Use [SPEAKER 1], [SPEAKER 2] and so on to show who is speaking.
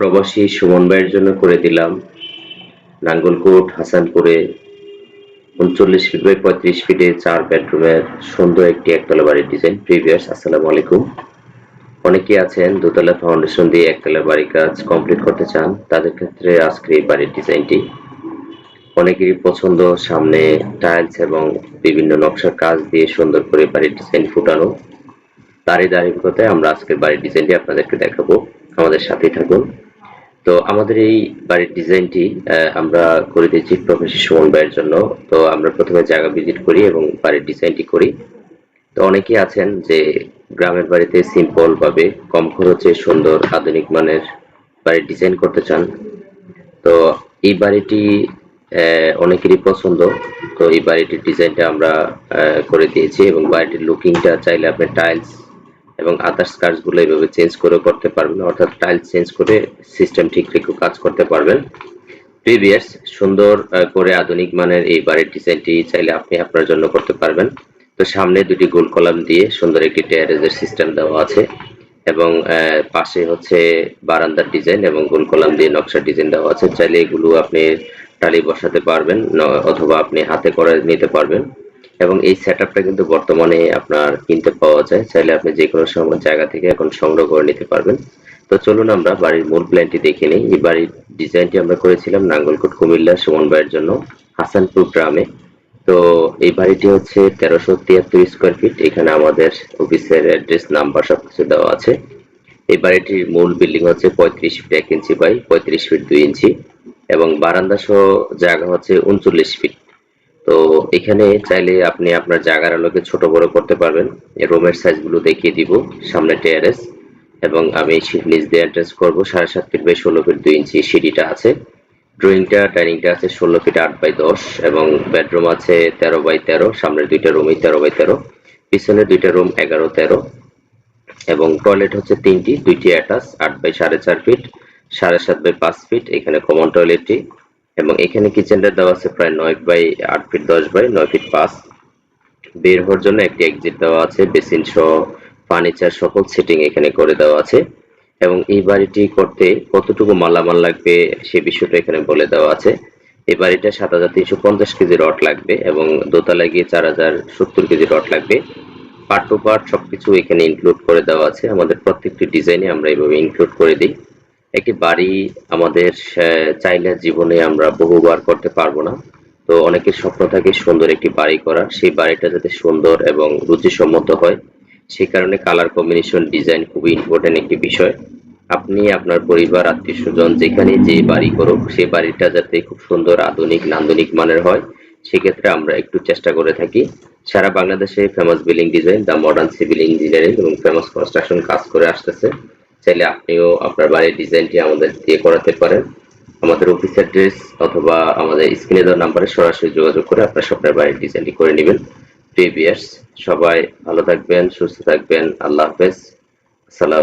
[SPEAKER 1] প্রবাসী সুমন ভাইয়ের জন্য করে দিলাম। নাঙ্গলকোট, হাসানপুরে উনচল্লিশ ফিট বাই পঁয়ত্রিশ ফিটে চার বেডরুমের সুন্দর একটি একতলা বাড়ির ডিজাইন প্রিভিয়াস আসসালামু আলাইকুম। অনেকেই আছেন, দোতলা ফাউন্ডেশন দিয়ে একতলা বাড়ির কাজ কমপ্লিট করতে চান, তাদের ক্ষেত্রে আজকের এই বাড়ির ডিজাইনটি অনেকেরই পছন্দ, সামনে টাইলস এবং বিভিন্ন নকশার কাজ দিয়ে সুন্দর করে বাড়ির ডিজাইন ফুটানো। তারই ধারাবাহিকতায় আমরা আজকের বাড়ির ডিজাইনটি আপনাদেরকে দেখাবো। আমাদের সাথেই থাকুন। তো আমাদের এই বাড়ির ডিজাইনটি আমরা করে দিয়েছি প্রফেসর সুমন ভাইয়ের জন্য। তো আমরা প্রথমে জায়গা ভিজিট করি এবং বাড়ির ডিজাইনটি করি। তো অনেকেই আছেন যে গ্রামের বাড়িতে সিম্পল ভাবে, কম খরচে সুন্দর, আধুনিক মানের বাড়ির ডিজাইন করতে চান। তো এই বাড়িটি অনেকেরই পছন্দ। তো এই বাড়িটির ডিজাইনটা আমরা করে দিয়েছি এবং বাড়িটির লুকিংটা চাইলে আপনি টাইলস এবং আদার্স কাজগুলো এইভাবে চেঞ্জ করে করতে পারবেন অর্থাৎ টাইলস চেঞ্জ করে সিস্টেম ঠিক রেখে কাজ করতে পারবেন। প্রিভিয়াস সুন্দর করে আধুনিক মানের এই বাড়ির ডিজাইনটি চাইলে আপনি আপনার জন্য করতে পারবেন। তো সামনে দুটি গোল কলাম দিয়ে সুন্দর একটি টেয়ারেজের সিস্টেম দেওয়া আছে এবং পাশে হচ্ছে বারান্দার ডিজাইন এবং গোল কলাম দিয়ে নকশার ডিজাইন দেওয়া আছে। চাইলে এগুলো আপনি টালি বসাতে পারবেন অথবা আপনি হাতে করে নিতে পারবেন। এবং এই সেটআপটা কিন্তু বর্তমানে আপনার কিনতে পাওয়া যায়। চাইলে আপনি যে কোনো সময় জায়গা থেকে এখন সংগ্রহ করে নিতে পারবেন। তো চলুন আমরা বাড়ির মূল প্ল্যানটি দেখে নিই। এই বাড়ির ডিজাইনটি আমরা করেছিলাম নাঙ্গলকোট, কুমিল্লা, সুমন ভাইয়ের জন্য, হাসানপুর গ্রামে। তো এই বাড়িটি হচ্ছে তেরোশো তিয়াত্তর স্কোয়ার ফিট এখানে আমাদের অফিসের অ্যাড্রেস নাম্বার সব কিছু দেওয়া আছে। এই বাড়িটির মূল বিল্ডিং হচ্ছে পঁয়ত্রিশ ফিট এক ইঞ্চি বাই পঁয়ত্রিশ ফিট দুই ইঞ্চি এবং বারান্দা সহ জায়গা হচ্ছে উনচল্লিশ ফিট তো এখানে চাইলে আপনি আপনার জায়গার আলোকে ছোট বড় করতে পারবেন। রুমের সাইজগুলো দেখিয়ে দিব, সামনে টেয়ারেস এবং আমি নিচ দিয়ে অ্যাড্রেস করব, সাড়ে সাত ফিট বাই ষোলো ফিট দুই ইঞ্চি সিঁড়িটা আছে। ড্রয়িংটা ডাইনিংটা আছে ষোলো ফিট আট বাই দশ এবং বেডরুম আছে তেরো বাই তেরো, সামনের দুইটা রুমই তেরো বাই তেরো পিছনে দুইটা রুম এগারো তেরো। এবং টয়লেট হচ্ছে তিনটি, দুইটি অ্যাটাচ আট বাই সাড়ে চার ফিট সাড়ে সাত বাই পাঁচ ফিট এখানে কমন টয়লেটটি এবং এখানে কিচেনটা দেওয়া আছে প্রায় নয় বাই আট ফিট দশ বাই নয় ফিট পাঁচ। বের হওয়ার জন্য একটি এক্সিট দেওয়া আছে বেসিন সহ ফার্নিচার সকল সেটিং এখানে করে দেওয়া আছে। এবং এই বাড়িটি করতে কতটুকু মালামাল লাগবে সে বিষয়টা এখানে বলে দেওয়া আছে। এই বাড়িটা সাত হাজার তিনশো পঞ্চাশ কেজি রড লাগবে এবং দোতলায় গিয়ে চার হাজার সত্তর কেজি রড লাগবে। পার্ট টু পার্ট সবকিছু এখানে ইনক্লুড করে দেওয়া আছে। আমাদের প্রত্যেকটি ডিজাইনে আমরা এইভাবে ইনক্লুড করে দিই। একটি বাড়ি আমাদের চাইলে জীবনে আমরা বহুবার করতে পারব না। তো অনেকের স্বপ্ন থাকে সুন্দর একটি বাড়ি করার। সেই বাড়িটা যাতে সুন্দর এবং রুচিসম্মত হয়, সেই কারণে কালার কম্বিনেশন ডিজাইন খুবই ইম্পর্টেন্ট একটি বিষয়। আপনি, আপনার পরিবার, আত্মীয় স্বজন যেখানে যে বাড়ি করুক সেই বাড়িটা যাতে খুব সুন্দর, আধুনিক, নান্দনিক মানের হয়, সেক্ষেত্রে আমরা একটু চেষ্টা করে থাকি। সারা বাংলাদেশে famous building design the modern civil engineering এবং ফেমাস কনস্ট্রাকশন কাজ করে আসতেছে। চাইলে আপনিও আপনার বাড়ির ডিজাইনটি আমাদের দিয়ে করাতে পারেন। আমাদের অফিস অ্যাড্রেস অথবা আমাদের স্ক্রিনে দেওয়া নাম্বারে সরাসরি যোগাযোগ করে আপনার স্বপ্নের বাড়ির ডিজাইনটি করে নেবেন। প্রিভিয়ার্স সবাই ভালো থাকবেন, সুস্থ থাকবেন। আল্লাহ হাফেজ। সালাম